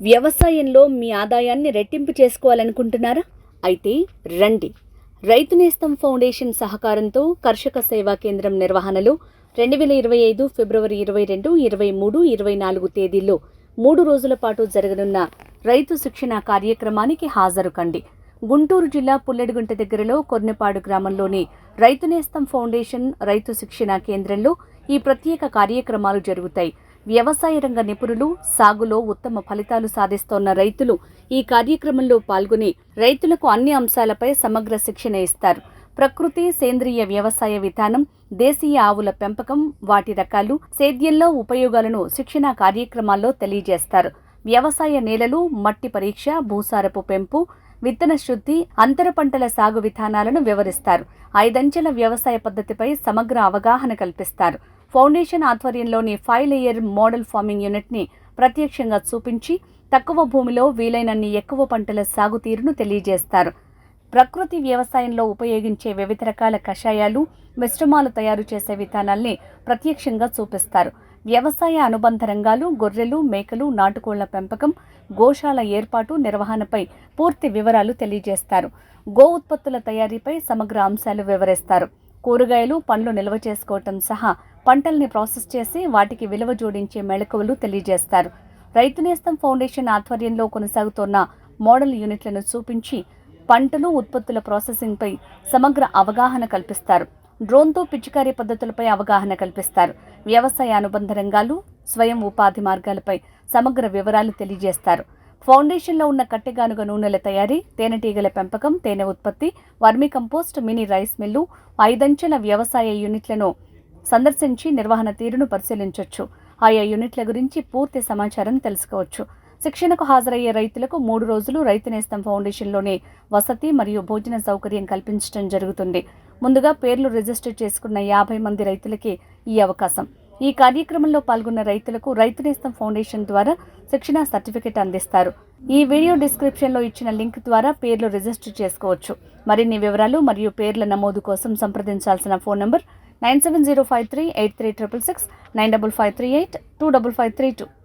వ్యవసాయంలో మీ ఆదాయాన్ని రెట్టింపు చేసుకోవాలనుకుంటున్నారా? అయితే రండి. రైతు నేస్తం ఫౌండేషన్ సహకారంతో కర్షక సేవా కేంద్రం నిర్వహణలో రెండు వేల ఇరవై ఐదు ఫిబ్రవరి ఇరవై రెండు ఇరవై మూడు ఇరవై నాలుగు తేదీల్లో మూడు రోజుల పాటు జరగనున్న రైతు శిక్షణ కార్యక్రమానికి హాజరు కండి గుంటూరు జిల్లా పుల్లెడుగుంట దగ్గరలో కొర్నెపాడు గ్రామంలోని రైతు నేస్తం ఫౌండేషన్ రైతు శిక్షణ కేంద్రంలో ఈ ప్రత్యేక కార్యక్రమాలు జరుగుతాయి. వ్యవసాయ రంగ నిపుణులు సాగులో ఉత్తమ ఫలితాలు సాధిస్తోన్న రైతులు ఈ కార్యక్రమంలో పాల్గొని రైతులకు అన్ని అంశాలపై సమగ్ర శిక్షణ ఇస్తారు. ప్రకృతి సేంద్రియ వ్యవసాయ విధానం దేశీయ ఆవుల పెంపకం వాటి రకాలు సేద్యంలో ఉపయోగాలను శిక్షణా కార్యక్రమాల్లో తెలియజేస్తారు. వ్యవసాయ నేలలు మట్టి పరీక్ష భూసారపు పెంపు విత్తన శుద్ధి అంతర పంటల సాగు విధానాలను వివరిస్తారు. ఐదంచెల వ్యవసాయ పద్ధతిపై సమగ్ర అవగాహన కల్పిస్తారు. ఫౌండేషన్ ఆధ్వర్యంలోని ఫైవ్ లేయర్ మోడల్ ఫార్మింగ్ యూనిట్ని ప్రత్యక్షంగా చూపించి తక్కువ భూమిలో వీలైనన్ని ఎక్కువ పంటల సాగు తీరును తెలియజేస్తారు. ప్రకృతి వ్యవసాయంలో ఉపయోగించే వివిధ రకాల కషాయాలు మిశ్రమాలు తయారు చేసే విధానాల్ని ప్రత్యక్షంగా చూపిస్తారు. వ్యవసాయ అనుబంధ రంగాలు గొర్రెలు మేకలు నాటుకోళ్ళ పెంపకం గోశాల ఏర్పాటు నిర్వహణపై పూర్తి వివరాలు తెలియజేస్తారు. గో ఉత్పత్తుల తయారీపై సమగ్ర అంశాలు వివరిస్తారు. కూరగాయలు పండ్లు నిల్వ చేసుకోవటం సహా పంటల్ని ప్రాసెస్ చేసి వాటికి విలువ జోడించే మెళకువలు తెలియజేస్తారు. రైతు నేస్తం ఫౌండేషన్ ఆధ్వర్యంలో కొనసాగుతోన్న మోడల్ యూనిట్లను చూపించి పంటలు ఉత్పత్తుల ప్రాసెసింగ్పై సమగ్ర అవగాహన కల్పిస్తారు. డ్రోన్తో పిచికారీ పద్ధతులపై అవగాహన కల్పిస్తారు. వ్యవసాయ అనుబంధ రంగాలు స్వయం ఉపాధి మార్గాలపై సమగ్ర వివరాలు తెలియజేస్తారు. ఫౌండేషన్లో ఉన్న కట్టెగానుగ నూనెల తయారీ తేనెటీగల పెంపకం తేనె ఉత్పత్తి vermicompost mini rice mill ఐదంచెల వ్యవసాయ యూనిట్లను సందర్శించి నిర్వహణ తీరును పరిశీలించవచ్చు ఆయా యూనిట్ల గురించి పూర్తి సమాచారం తెలుసుకోవచ్చు. శిక్షణకు హాజరయ్యే రైతులకు మూడు రోజులు రైతు నేస్తం ఫౌండేషన్లోనే వసతి మరియు భోజన సౌకర్యం కల్పించడం జరుగుతుంది. ముందుగా పేర్లు రిజిస్టర్ చేసుకున్న యాభై మంది రైతులకి ఈ అవకాశం. ఈ కార్యక్రమంలో పాల్గొన్న రైతులకు రైతు నేస్తం ఫౌండేషన్ ద్వారా శిక్షణ సర్టిఫికెట్ అందిస్తారు. ఈ వీడియో డిస్క్రిప్షన్లో ఇచ్చిన లింక్ ద్వారా పేర్లు రిజిస్టర్ చేసుకోవచ్చు. మరిన్ని వివరాలు మరియు పేర్ల నమోదు కోసం సంప్రదించాల్సిన phone number nine seven zero five three eight three triple six nine double five three eight two double five three two.